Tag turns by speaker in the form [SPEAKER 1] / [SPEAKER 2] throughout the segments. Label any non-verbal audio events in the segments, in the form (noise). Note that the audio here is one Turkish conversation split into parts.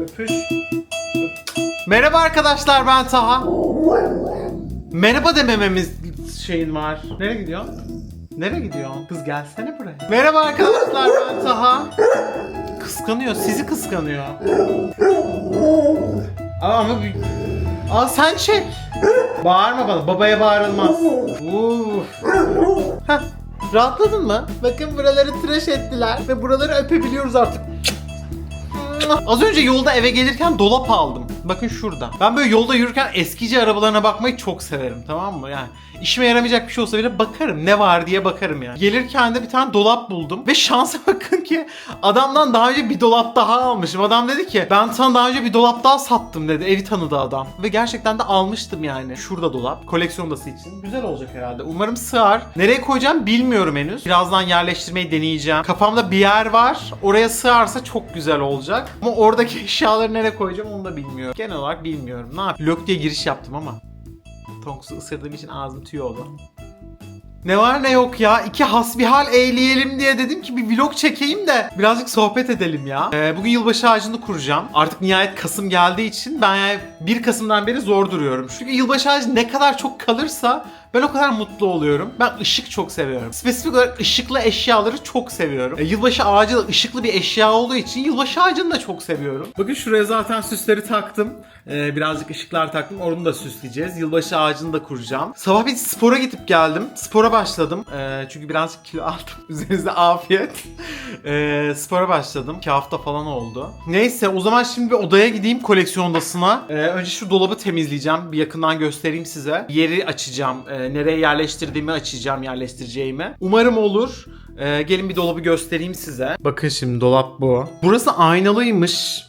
[SPEAKER 1] Öpüş. Merhaba arkadaşlar ben Taha. Merhaba demememiz şeyin var. Nereye gidiyor? Nereye gidiyor? Kız gelsene buraya. Merhaba arkadaşlar ben Taha. Kıskanıyor, sizi kıskanıyor. Aa, ama bir... Al sen çek. Bağırma bana, babaya bağırılmaz. Uf. Rahatladın mı? Bakın buraları tıraş ettiler ve buraları öpebiliyoruz artık. Az önce yolda eve gelirken dolap aldım. Bakın şurada. Ben böyle yolda yürürken eskici arabalarına bakmayı çok severim tamam mı? Yani işime yaramayacak bir şey olsa bile bakarım. Ne var diye bakarım yani. Gelirken de bir tane dolap buldum. Ve şansa (laughs) bakın ki adamdan daha önce bir dolap daha almışım. Adam dedi ki ben sana daha önce bir dolap daha sattım dedi. Evi tanıdı adam. Ve gerçekten de almıştım yani. Şurada dolap. Koleksiyondası için. Güzel olacak herhalde. Umarım sığar. Nereye koyacağım bilmiyorum henüz. Birazdan yerleştirmeyi deneyeceğim. Kafamda bir yer var. Oraya sığarsa çok güzel olacak. Ama oradaki (laughs) eşyaları nereye koyacağım onu da bilmiyorum. Genel olarak bilmiyorum. Ne yapayım? Lök diye giriş yaptım ama. Tonks'u ısırdığım için ağzım tüy oldu. Ne var ne yok ya. İki hasbihal eğleyelim diye dedim ki bir vlog çekeyim de birazcık sohbet edelim ya. Ee, bugün yılbaşı ağacını kuracağım. Artık nihayet Kasım geldiği için ben yani 1 Kasım'dan beri zor duruyorum. Çünkü yılbaşı ağacı ne kadar çok kalırsa ben o kadar mutlu oluyorum. Ben ışık çok seviyorum. Spesifik olarak ışıklı eşyaları çok seviyorum. E, yılbaşı ağacı da ışıklı bir eşya olduğu için yılbaşı ağacını da çok seviyorum. Bakın şuraya zaten süsleri taktım. Ee, birazcık ışıklar taktım. Onu da süsleyeceğiz. Yılbaşı ağacını da kuracağım. Sabah bir spora gidip geldim. Spora başladım. Ee, çünkü birazcık kilo (laughs) aldım. Üzerinizde afiyet. Ee, spora başladım. 2 hafta falan oldu. Neyse o zaman şimdi bir odaya gideyim koleksiyon odasına. Ee, önce şu dolabı temizleyeceğim. Bir yakından göstereyim size. Yeri açacağım. Ee, nereye yerleştirdiğimi açacağım yerleştireceğimi. Umarım olur. Ee, gelin bir dolabı göstereyim size. Bakın şimdi dolap bu. Burası aynalıymış.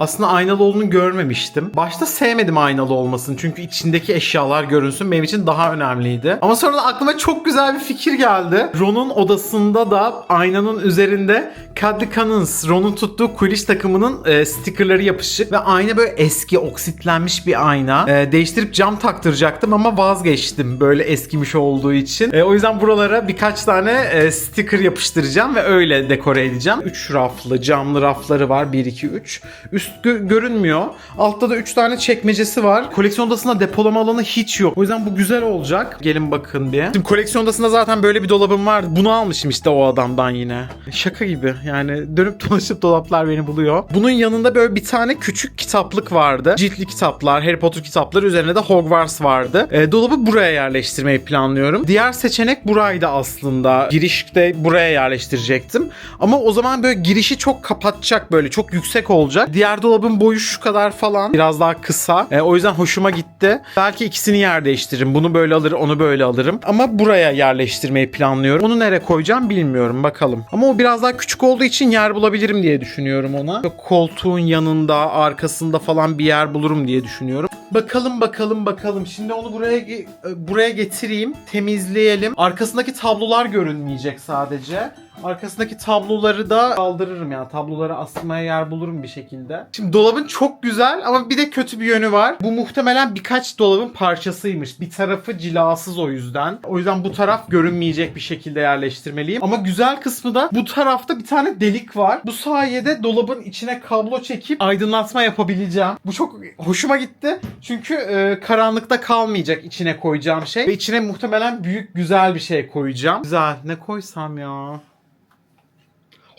[SPEAKER 1] Aslında aynalı olduğunu görmemiştim. Başta sevmedim aynalı olmasını çünkü içindeki eşyalar görünsün benim için daha önemliydi. Ama sonra da aklıma çok güzel bir fikir geldi. Ron'un odasında da aynanın üzerinde Caddy Cannons, Ron'un tuttuğu Quidditch takımının e, stickerları yapışık ve ayna böyle eski oksitlenmiş bir ayna. E, değiştirip cam taktıracaktım ama vazgeçtim böyle eskimiş olduğu için. E, o yüzden buralara birkaç tane e, sticker yapıştıracağım ve öyle dekore edeceğim. 3 raflı, camlı rafları var. 1 2 3. Üst gö- görünmüyor. Altta da 3 tane çekmecesi var. Koleksiyon odasında depolama alanı hiç yok. O yüzden bu güzel olacak. Gelin bakın bir. Şimdi koleksiyon odasında zaten böyle bir dolabım var. Bunu almışım işte o adamdan yine. Şaka gibi. Yani dönüp (laughs) dolaşıp dolaplar beni buluyor. Bunun yanında böyle bir tane küçük kitaplık vardı. Ciltli kitaplar, Harry Potter kitapları üzerine de Hogwarts vardı. E, dolabı buraya yerleştirmeyi planlıyorum. Diğer seçenek buraydı aslında. Girişte buraya yerleştirecektim. Ama o zaman böyle girişi çok kapatacak böyle çok yüksek olacak. Diğer dolabın boyu şu kadar falan. Biraz daha kısa. E, o yüzden hoşuma gitti. Belki ikisini yer değiştiririm. Bunu böyle alır, onu böyle alırım. Ama buraya yerleştirmeyi planlıyorum. Onu nereye koyacağım bilmiyorum. Bakalım. Ama o biraz daha küçük olduğu için yer bulabilirim diye düşünüyorum ona. Koltuğun yanında, arkasında falan bir yer bulurum diye düşünüyorum. Bakalım bakalım bakalım. Şimdi onu buraya e, buraya getireyim, temizleyelim. Arkasındaki tablolar görünmeyecek sadece. Arkasındaki tabloları da kaldırırım yani. Tabloları asmaya yer bulurum bir şekilde. Şimdi dolabın çok güzel ama bir de kötü bir yönü var. Bu muhtemelen birkaç dolabın parçasıymış. Bir tarafı cilasız o yüzden. O yüzden bu taraf görünmeyecek bir şekilde yerleştirmeliyim. Ama güzel kısmı da bu tarafta bir tane delik var. Bu sayede dolabın içine kablo çekip aydınlatma yapabileceğim. Bu çok hoşuma gitti. Çünkü e, karanlıkta kalmayacak içine koyacağım şey. Ve içine muhtemelen büyük güzel bir şey koyacağım. Güzel. Ne koysam ya?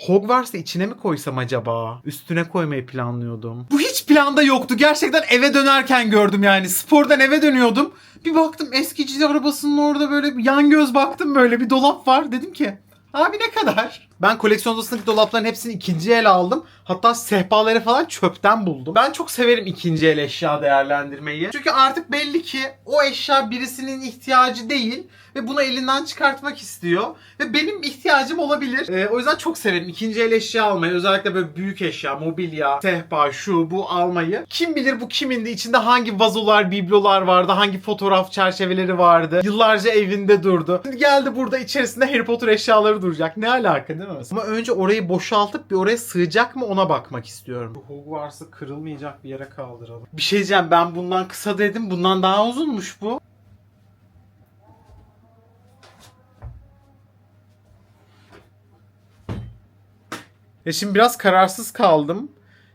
[SPEAKER 1] Hogwarts'ı içine mi koysam acaba? Üstüne koymayı planlıyordum. Bu hiç planda yoktu. Gerçekten eve dönerken gördüm yani. Spordan eve dönüyordum. Bir baktım eskici arabasının orada böyle bir yan göz baktım böyle bir dolap var. Dedim ki Abi ne kadar? Ben koleksiyon odasındaki dolapların hepsini ikinci el aldım. Hatta sehpaları falan çöpten buldum. Ben çok severim ikinci el eşya değerlendirmeyi. Çünkü artık belli ki o eşya birisinin ihtiyacı değil ve bunu elinden çıkartmak istiyor. Ve benim ihtiyacım olabilir. Ee, o yüzden çok severim ikinci el eşya almayı. Özellikle böyle büyük eşya, mobilya, sehpa, şu bu almayı. Kim bilir bu kimindi? İçinde hangi vazolar, biblolar vardı, hangi fotoğraf çerçeveleri vardı. Yıllarca evinde durdu. Şimdi geldi burada içerisinde Harry Potter eşyaları duracak. Ne alaka değil mi? Ama önce orayı boşaltıp bir oraya sığacak mı ona bakmak istiyorum. Bu Hogwarts'ı kırılmayacak bir yere kaldıralım. Bir şey diyeceğim ben bundan kısa dedim. Bundan daha uzunmuş bu. Ya şimdi biraz kararsız kaldım.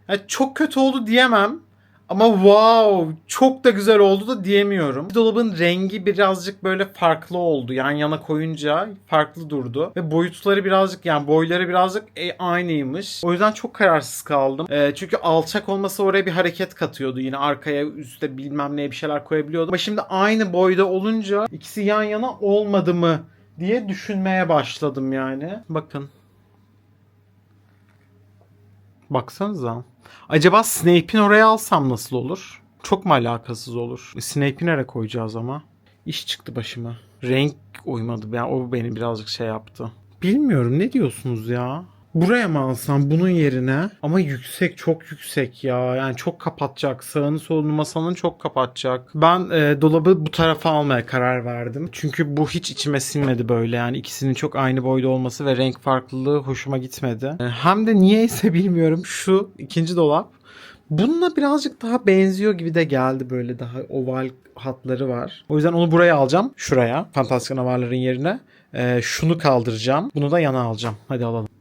[SPEAKER 1] Ya çok kötü oldu diyemem. Ama wow çok da güzel oldu da diyemiyorum. Dolabın rengi birazcık böyle farklı oldu. Yan yana koyunca farklı durdu. Ve boyutları birazcık yani boyları birazcık e, aynıymış. O yüzden çok kararsız kaldım. E, çünkü alçak olması oraya bir hareket katıyordu. Yine arkaya üstte bilmem neye bir şeyler koyabiliyordu. Ama şimdi aynı boyda olunca ikisi yan yana olmadı mı diye düşünmeye başladım yani. Bakın. Baksanıza. Acaba Snape'in oraya alsam nasıl olur? Çok mu alakasız olur? Snape'i nereye koyacağız ama? İş çıktı başıma. Renk uymadı. Yani o beni birazcık şey yaptı. Bilmiyorum ne diyorsunuz ya? Buraya mı alsam bunun yerine? Ama yüksek çok yüksek ya. Yani çok kapatacak. Sağını solunu masanın çok kapatacak. Ben e, dolabı bu tarafa almaya karar verdim. Çünkü bu hiç içime sinmedi böyle. Yani ikisinin çok aynı boyda olması ve renk farklılığı hoşuma gitmedi. E, hem de niyeyse bilmiyorum şu ikinci dolap Bununla birazcık daha benziyor gibi de geldi böyle daha oval hatları var. O yüzden onu buraya alacağım. Şuraya. Fantastik canavarların yerine. Ee, şunu kaldıracağım. Bunu da yana alacağım. Hadi alalım.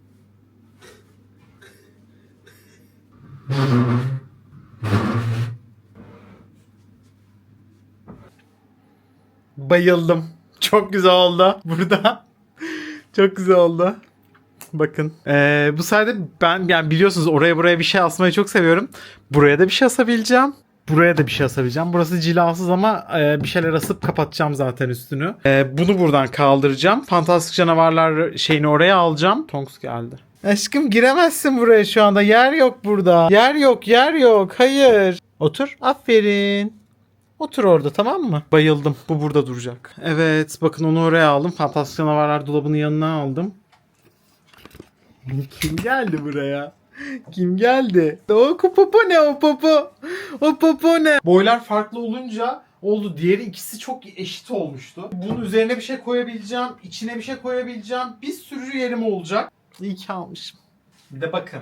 [SPEAKER 1] Bayıldım. Çok güzel oldu burada. Çok güzel oldu. Bakın. Ee, bu sayede ben yani biliyorsunuz oraya buraya bir şey asmayı çok seviyorum. Buraya da bir şey asabileceğim. Buraya da bir şey asabileceğim. Burası cilasız ama e, bir şeyler asıp kapatacağım zaten üstünü. E, bunu buradan kaldıracağım. Fantastik canavarlar şeyini oraya alacağım. Tonks geldi. Aşkım giremezsin buraya şu anda. Yer yok burada. Yer yok, yer yok. Hayır. Otur. Aferin. Otur orada tamam mı? Bayıldım. Bu burada duracak. Evet bakın onu oraya aldım. Fantastik canavarlar dolabının yanına aldım. Kim geldi buraya? Kim geldi? O popo ne o popo? O popo ne? Boylar farklı olunca oldu. Diğeri ikisi çok eşit olmuştu. Bunun üzerine bir şey koyabileceğim. içine bir şey koyabileceğim. Bir sürü yerim olacak. İyi ki almışım. Bir de bakın.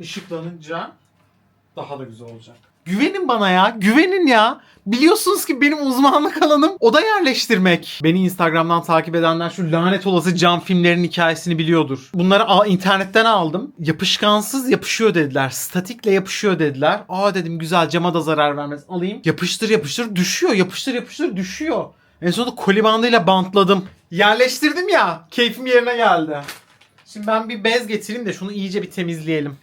[SPEAKER 1] Işıklanınca daha da güzel olacak. Güvenin bana ya. Güvenin ya. Biliyorsunuz ki benim uzmanlık alanım oda yerleştirmek. Beni Instagram'dan takip edenler şu lanet olası cam filmlerin hikayesini biliyordur. Bunları al- internetten aldım. Yapışkansız yapışıyor dediler. Statikle yapışıyor dediler. Aa dedim güzel cama da zarar vermez. Alayım. Yapıştır yapıştır düşüyor. Yapıştır yapıştır düşüyor. En sonunda koli bandıyla bantladım. Yerleştirdim ya. Keyfim yerine geldi. Şimdi ben bir bez getireyim de şunu iyice bir temizleyelim.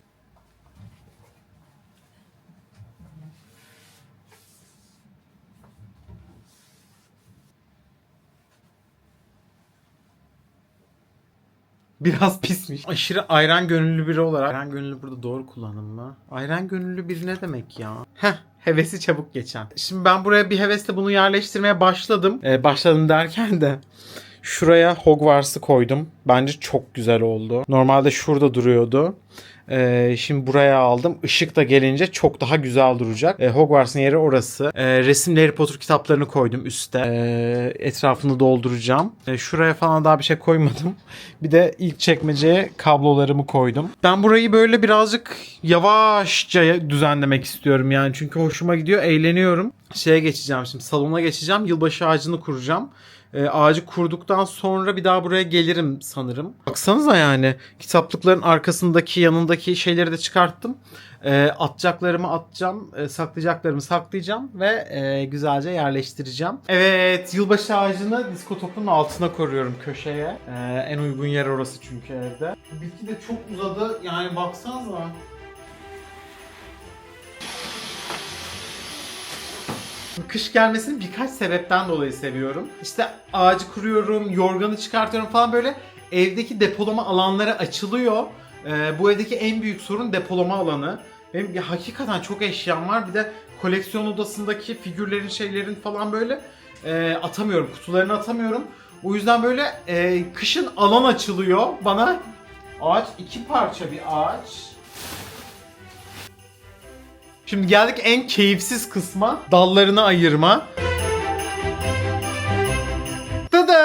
[SPEAKER 1] Biraz pismiş. Aşırı ayran gönüllü biri olarak. Ayran gönüllü burada doğru kullanım mı? Ayran gönüllü biri ne demek ya? Heh hevesi çabuk geçen. Şimdi ben buraya bir hevesle bunu yerleştirmeye başladım. Ee, başladım derken de şuraya Hogwarts'ı koydum. Bence çok güzel oldu. Normalde şurada duruyordu. Ee, şimdi buraya aldım. Işık da gelince çok daha güzel duracak. Ee, Hogwarts'ın yeri orası. Ee, resimli Harry Potter kitaplarını koydum üste. Ee, etrafını dolduracağım. Ee, şuraya falan daha bir şey koymadım. (laughs) Bir de ilk çekmeceye kablolarımı koydum. Ben burayı böyle birazcık yavaşça düzenlemek istiyorum yani. Çünkü hoşuma gidiyor. Eğleniyorum. Şeye geçeceğim şimdi. Salona geçeceğim. Yılbaşı ağacını kuracağım. E, ağacı kurduktan sonra bir daha buraya gelirim sanırım. Baksanıza yani kitaplıkların arkasındaki yanındaki şeyleri de çıkarttım. E, atacaklarımı atacağım, e, saklayacaklarımı saklayacağım ve e, güzelce yerleştireceğim. Evet, yılbaşı ağacını disko topunun altına koruyorum köşeye. E, en uygun yer orası çünkü evde. Bitki de çok uzadı. Yani baksanıza. Kış gelmesini birkaç sebepten dolayı seviyorum. İşte ağacı kuruyorum, yorganı çıkartıyorum falan böyle evdeki depolama alanları açılıyor. Ee, bu evdeki en büyük sorun depolama alanı. Benim ya, hakikaten çok eşyam var. Bir de koleksiyon odasındaki figürlerin şeylerin falan böyle e, atamıyorum. Kutularını atamıyorum. O yüzden böyle e, kışın alan açılıyor bana. Ağaç iki parça bir ağaç. Şimdi geldik en keyifsiz kısma. Dallarını ayırma. Tada!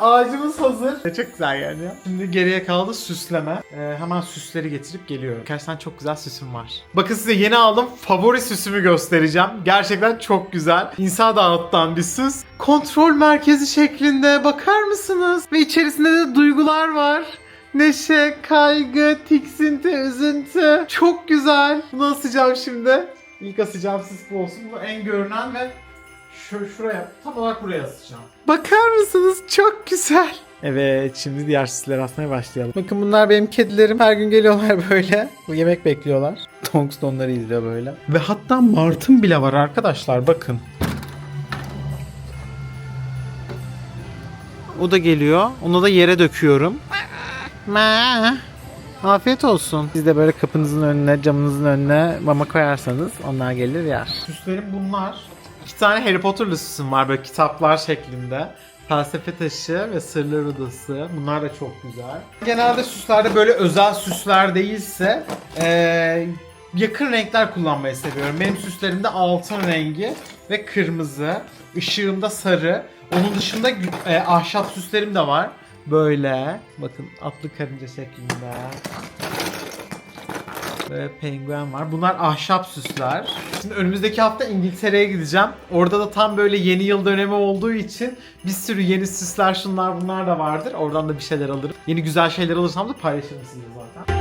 [SPEAKER 1] Ağacımız hazır. Çok güzel yani. Şimdi geriye kaldı süsleme. Ee, hemen süsleri getirip geliyorum. Gerçekten çok güzel süsüm var. Bakın size yeni aldım favori süsümü göstereceğim. Gerçekten çok güzel. İnsan dağıttan bir süs. Kontrol merkezi şeklinde bakar mısınız? Ve içerisinde de duygular var. Neşe, kaygı, tiksinti, üzüntü. Çok güzel. Bunu asacağım şimdi. İlk asacağım bu olsun. Bu en görünen ve şu şuraya tam olarak buraya asacağım. Bakar mısınız? Çok güzel. Evet şimdi diğer süsleri asmaya başlayalım. Bakın bunlar benim kedilerim. Her gün geliyorlar (laughs) böyle. Bu yemek bekliyorlar. Tonks da onları izliyor böyle. Ve hatta martım bile var arkadaşlar bakın. O da geliyor. Onu da yere döküyorum. Ma. Afiyet olsun. Siz de böyle kapınızın önüne, camınızın önüne mama koyarsanız onlar gelir yer. Süslerim bunlar. İki tane Harry Potter'lı süsüm var böyle kitaplar şeklinde. Felsefe taşı ve sırlar odası. Bunlar da çok güzel. Genelde süslerde böyle özel süsler değilse eee, yakın renkler kullanmayı seviyorum. Benim süslerimde altın rengi ve kırmızı. Işığımda sarı. Onun dışında e, ahşap süslerim de var. Böyle. Bakın atlı karınca şeklinde. Ve penguen var. Bunlar ahşap süsler. Şimdi önümüzdeki hafta İngiltere'ye gideceğim. Orada da tam böyle yeni yıl dönemi olduğu için bir sürü yeni süsler şunlar bunlar da vardır. Oradan da bir şeyler alırım. Yeni güzel şeyler alırsam da paylaşırım sizinle zaten.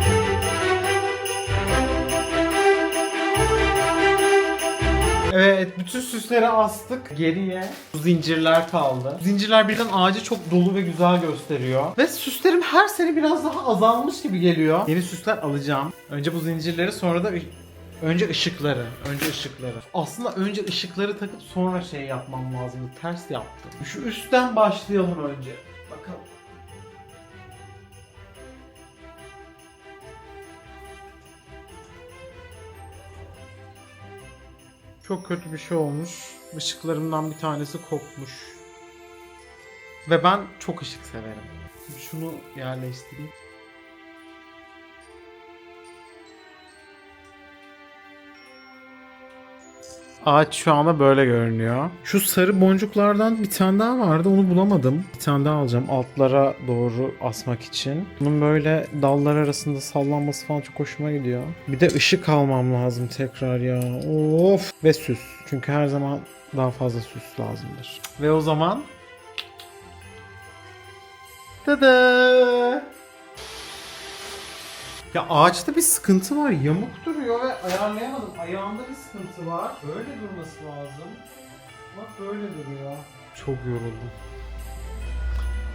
[SPEAKER 1] Evet, bütün süsleri astık. Geriye zincirler kaldı. Zincirler birden ağacı çok dolu ve güzel gösteriyor. Ve süslerim her sene biraz daha azalmış gibi geliyor. Yeni süsler alacağım. Önce bu zincirleri sonra da önce ışıkları. Önce ışıkları. Aslında önce ışıkları takıp sonra şey yapmam lazımdı. Ters yaptım. Şu üstten başlayalım önce. Çok kötü bir şey olmuş. Işıklarımdan bir tanesi kopmuş. Ve ben çok ışık severim. Şunu yerleştireyim. Ağaç şu anda böyle görünüyor. Şu sarı boncuklardan bir tane daha vardı onu bulamadım. Bir tane daha alacağım altlara doğru asmak için. Bunun böyle dallar arasında sallanması falan çok hoşuma gidiyor. Bir de ışık almam lazım tekrar ya. Of. Ve süs. Çünkü her zaman daha fazla süs lazımdır. Ve o zaman... Tada! Ya ağaçta bir sıkıntı var. Yamuk duruyor ve ayarlayamadım. Ayağımda bir sıkıntı var. Böyle durması lazım. Bak böyle duruyor. Çok yoruldum.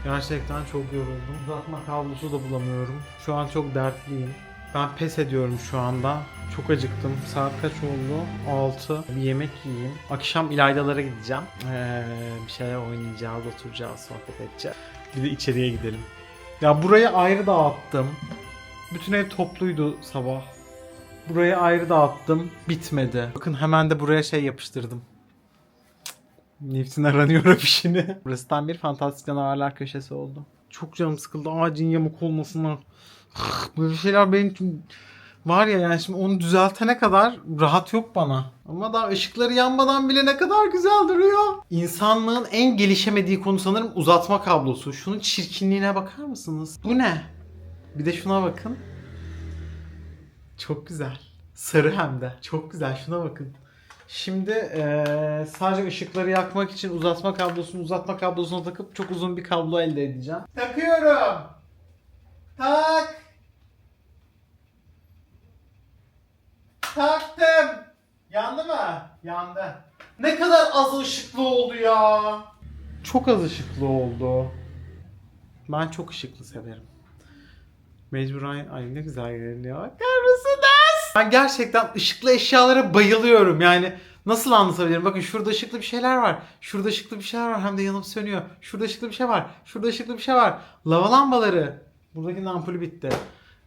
[SPEAKER 1] Gerçekten çok yoruldum. Uzatma kablosu da bulamıyorum. Şu an çok dertliyim. Ben pes ediyorum şu anda. Çok acıktım. Saat kaç oldu? 6. Bir yemek yiyeyim. Akşam İlaydalara gideceğim. Ee, bir şeyler oynayacağız, oturacağız, sohbet edeceğiz. Bir de içeriye gidelim. Ya burayı ayrı dağıttım. Bütün ev topluydu sabah. Burayı ayrı dağıttım. Bitmedi. Bakın hemen de buraya şey yapıştırdım. Nefsin aranıyor afişini. (laughs) Burası tam bir fantastik canavarlar köşesi oldu. Çok canım sıkıldı ağacın yamuk olmasına. (sighs) Böyle şeyler benim için var ya yani şimdi onu düzeltene kadar rahat yok bana. Ama daha ışıkları yanmadan bile ne kadar güzel duruyor. İnsanlığın en gelişemediği konu sanırım uzatma kablosu. Şunun çirkinliğine bakar mısınız? Bu ne? Bir de şuna bakın. Çok güzel. Sarı hem de. Çok güzel. Şuna bakın. Şimdi eee, sadece ışıkları yakmak için uzatma kablosunu uzatma kablosuna takıp çok uzun bir kablo elde edeceğim. Takıyorum. Tak. Taktım. Yandı mı? Yandı. Ne kadar az ışıklı oldu ya. Çok az ışıklı oldu. Ben çok ışıklı severim. Mecburen ay ne güzel görünüyor. Bakar mısınız? Ben gerçekten ışıklı eşyalara bayılıyorum. Yani nasıl anlatabilirim? Bakın şurada ışıklı bir şeyler var. Şurada ışıklı bir şeyler var. Hem de yanıp sönüyor. Şurada ışıklı bir şey var. Şurada ışıklı bir şey var. Lava lambaları. Buradaki ampulü bitti.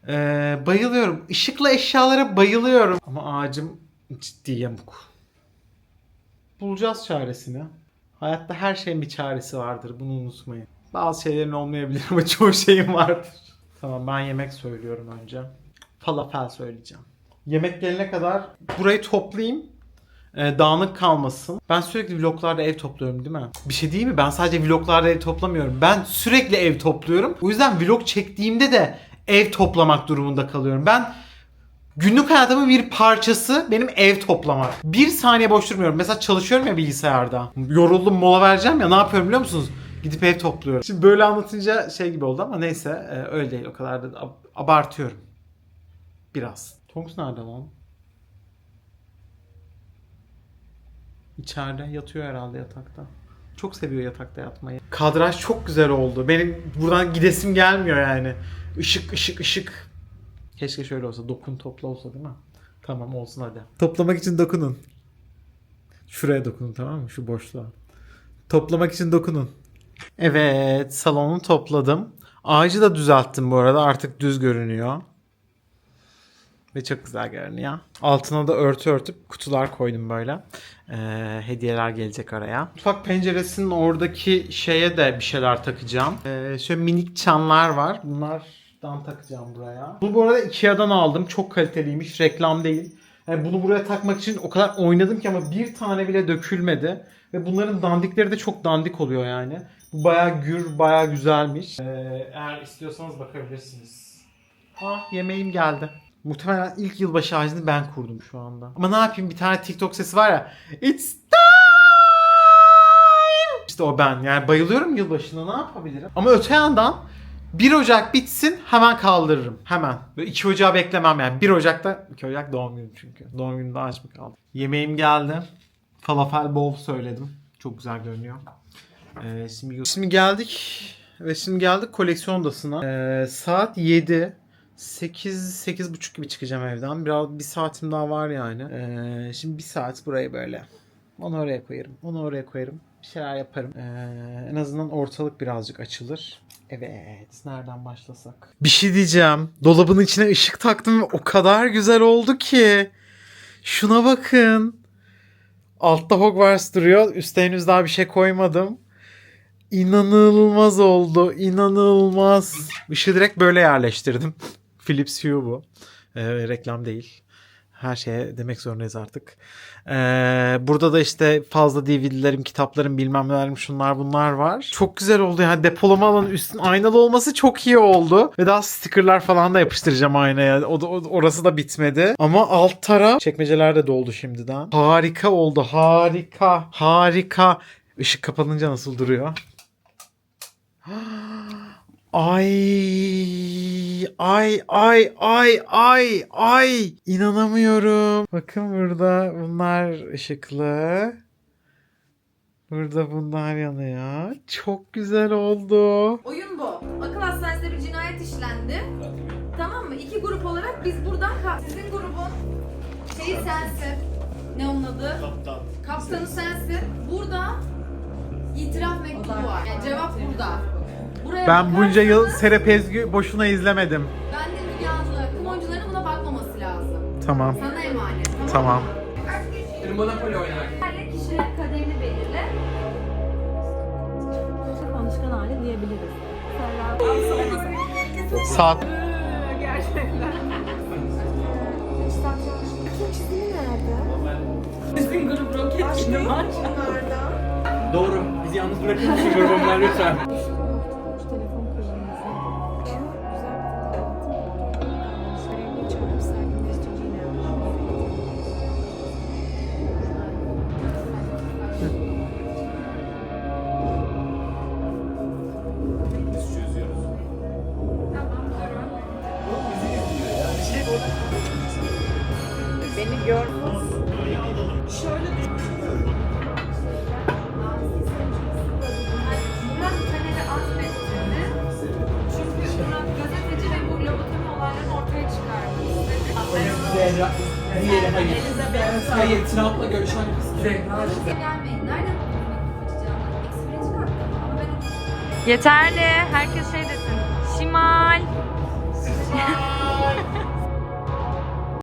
[SPEAKER 1] Ee, bayılıyorum. Işıklı eşyalara bayılıyorum. Ama ağacım ciddi yamuk. Bulacağız çaresini. Hayatta her şeyin bir çaresi vardır. Bunu unutmayın. Bazı şeylerin olmayabilir (laughs) ama çoğu şeyin vardır. Tamam ben yemek söylüyorum önce. Falafel söyleyeceğim. Yemek gelene kadar burayı toplayayım. e, dağınık kalmasın. Ben sürekli vloglarda ev topluyorum değil mi? Bir şey değil mi? Ben sadece vloglarda ev toplamıyorum. Ben sürekli ev topluyorum. O yüzden vlog çektiğimde de ev toplamak durumunda kalıyorum. Ben Günlük hayatımın bir parçası benim ev toplamak. Bir saniye boş durmuyorum. Mesela çalışıyorum ya bilgisayarda. Yoruldum mola vereceğim ya ne yapıyorum biliyor musunuz? Gidip ev topluyorum. Şimdi böyle anlatınca şey gibi oldu ama neyse e, öyle değil o kadar da ab- abartıyorum. Biraz. Tonks nerede lan? İçeride yatıyor herhalde yatakta. Çok seviyor yatakta yatmayı. Kadraj çok güzel oldu. Benim buradan gidesim gelmiyor yani. Işık ışık ışık. Keşke şöyle olsa. Dokun topla olsa değil mi? Tamam olsun hadi. Toplamak için dokunun. Şuraya dokunun tamam mı? Şu boşluğa. Toplamak için dokunun. Evet salonu topladım. Ağacı da düzelttim bu arada. Artık düz görünüyor. Ve çok güzel görünüyor. Altına da örtü örtüp kutular koydum böyle. Ee, hediyeler gelecek araya. Mutfak penceresinin oradaki şeye de bir şeyler takacağım. Ee, şöyle minik çanlar var. Bunlardan takacağım buraya. Bunu bu arada Ikea'dan aldım. Çok kaliteliymiş. Reklam değil. Yani bunu buraya takmak için o kadar oynadım ki ama bir tane bile dökülmedi. Ve bunların dandikleri de çok dandik oluyor yani. Bu bayağı gür, bayağı güzelmiş. Ee, eğer istiyorsanız bakabilirsiniz. Ah yemeğim geldi. Muhtemelen ilk yılbaşı ağacını ben kurdum şu anda. Ama ne yapayım bir tane TikTok sesi var ya. It's time! İşte o ben. Yani bayılıyorum yılbaşına ne yapabilirim? Ama öte yandan 1 Ocak bitsin hemen kaldırırım. Hemen. Böyle 2 Ocağı beklemem yani. 1 Ocak'ta 2 Ocak doğum günüm çünkü. Doğum günümde aç mı kaldı? Yemeğim geldi. Falafel bol söyledim. Çok güzel görünüyor. Ee, şimdi, geldik ve şimdi geldik koleksiyon odasına. Ee, saat 7. 8 8 buçuk gibi çıkacağım evden. Biraz bir saatim daha var yani. Ee, şimdi bir saat burayı böyle. Onu oraya koyarım. Onu oraya koyarım. Bir şeyler yaparım. Ee, en azından ortalık birazcık açılır. Evet. Nereden başlasak? Bir şey diyeceğim. Dolabın içine ışık taktım ve o kadar güzel oldu ki. Şuna bakın. Altta Hogwarts duruyor. Üstte henüz daha bir şey koymadım. İnanılmaz oldu. İnanılmaz. Işığı direkt böyle yerleştirdim. (laughs) Philips Hue bu. Ee, reklam değil. Her şeye demek zorundayız artık. Ee, burada da işte fazla DVD'lerim, kitaplarım, bilmem nelerim, şunlar bunlar var. Çok güzel oldu yani depolama alanı üstün aynalı olması çok iyi oldu. Ve daha stickerlar falan da yapıştıracağım aynaya. O da, orası da bitmedi. Ama alt taraf çekmeceler de doldu şimdiden. Harika oldu. Harika. Harika. Işık kapanınca nasıl duruyor? Ay ay ay ay ay ay inanamıyorum. Bakın burada bunlar ışıklı. Burada bunlar yanıyor. Çok güzel oldu.
[SPEAKER 2] Oyun bu. Akıl hastanesinde bir cinayet işlendi. Tamam mı? İki grup olarak biz buradan ka- sizin grubun şeyi sensin. Ne onun adı? Kaptanı sensin. Burada itiraf mektubu var. Yani cevap burada. Buraya
[SPEAKER 1] Ben bunca yıl Serap Ezgi boşuna izlemedim.
[SPEAKER 2] Ben de Müge Anlı. Kumoncuların buna bakmaması lazım.
[SPEAKER 1] Tamam.
[SPEAKER 2] Sana emanet. Tamam.
[SPEAKER 1] Tamam.
[SPEAKER 2] mı?
[SPEAKER 3] Monopoly oynamak.
[SPEAKER 2] Her kişinin kaderini belirle.
[SPEAKER 4] konuşkan hali diyebiliriz.
[SPEAKER 1] Saat
[SPEAKER 4] Bizim grup roket gibi var.
[SPEAKER 3] Doğru. Bizi yalnız bırakır mısın grubumdan lütfen?
[SPEAKER 4] Beni gör.
[SPEAKER 2] Murat Taner'i azmettirdi. Çünkü Murat gazeteci ve bu lobotomi olaylarını ortaya çıkardı.
[SPEAKER 3] Zehra. Diğeri hayır. Hayır, Trump'la görüşen kız. Zehra.
[SPEAKER 2] Gelmeyin. Nereden açacağını? Ekspresi var. Ama ben
[SPEAKER 4] Yeterli. Herkes